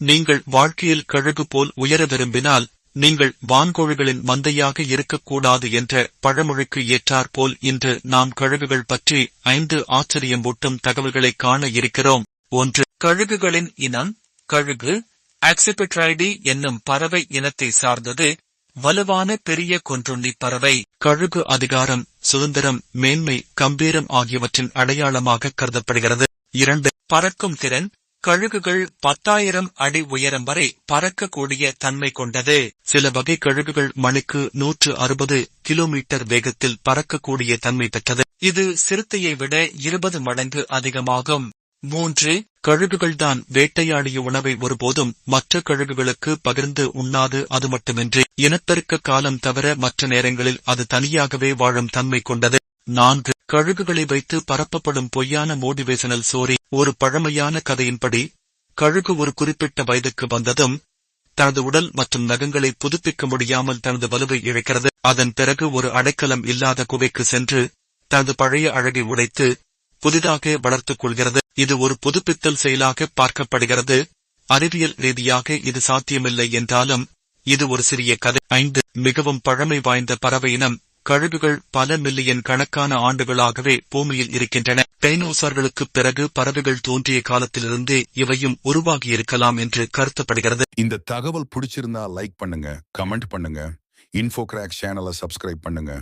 நீங்கள் வாழ்க்கையில் கழுகு போல் உயர விரும்பினால் நீங்கள் வான்கோழிகளின் மந்தையாக இருக்கக்கூடாது என்ற பழமொழிக்கு ஏற்றாற்போல் இன்று நாம் கழுகுகள் பற்றி ஐந்து ஆச்சரியம் ஊட்டும் தகவல்களை காண இருக்கிறோம். ஒன்று கழுகுகளின் இனம் கழுகு ஆக்சிபிட்ரைடி என்னும் பறவை இனத்தை சார்ந்தது வலுவான பெரிய கொன்றுண்ணி பறவை. கழுகு அதிகாரம் சுதந்திரம் மேன்மை கம்பீரம் ஆகியவற்றின் அடையாளமாக கருதப்படுகிறது. இரண்டு பறக்கும் திறன் கழுகுகள் பத்தாயிரம் அடி உயரம் வரை பறக்கக்கூடிய தன்மை கொண்டது. சில வகை கழுகுகள் மணிக்கு நூற்று அறுபது கிலோமீட்டர் வேகத்தில் பறக்கக்கூடிய தன்மை பெற்றது. இது சிறுத்தையை விட இருபது மடங்கு அதிகமாகும். மூன்று கழுகுகள்தான் வேட்டையாடிய உணவை ஒருபோதும் மற்ற கழுகுகளுக்கு பகிர்ந்து உண்ணாது அது மட்டுமின்றி இனப்பெருக்க காலம் தவிர மற்ற நேரங்களில் அது தனியாகவே வாழும் தன்மை கொண்டது. நான்கு கழுகுகளை வைத்து பரப்பப்படும் பொய்யான மோட்டிவேஷனல் சோரி. ஒரு பழமையான கதையின்படி கழுகு ஒரு குறிப்பிட்ட வயதுக்கு வந்ததும் தனது உடல் மற்றும் நகங்களை புதுப்பிக்க முடியாமல் தனது வலுவை இழைக்கிறது. அதன் பிறகு ஒரு அடைக்கலம் இல்லாத குகைக்கு சென்று தனது பழைய அழகை உடைத்து புதிதாக வளர்த்துக் கொள்கிறது. இது ஒரு புதுப்பித்தல் செயலாக பார்க்கப்படுகிறது. அறிவியல் ரீதியாக இது சாத்தியமில்லை என்றாலும் இது ஒரு சிறிய கதை. ஐந்து. மிகவும் பழமை வாய்ந்த பறவை இனம் கழுகுகள் பல மில்லியன் கணக்கான ஆண்டுகளாகவே பூமியில் இருக்கின்றன. டைனோசார்களுக்கு பிறகு பறவைகள் தோன்றிய காலத்திலிருந்தே இவையும் உருவாகியிருக்கலாம் என்று கருத்தப்படுகிறது. இந்த தகவல் பிடிச்சிருந்தா லைக் பண்ணுங்க கமெண்ட் பண்ணுங்க இன்ஃபோகிராக் சேனலை சப்ஸ்கிரைப் பண்ணுங்க.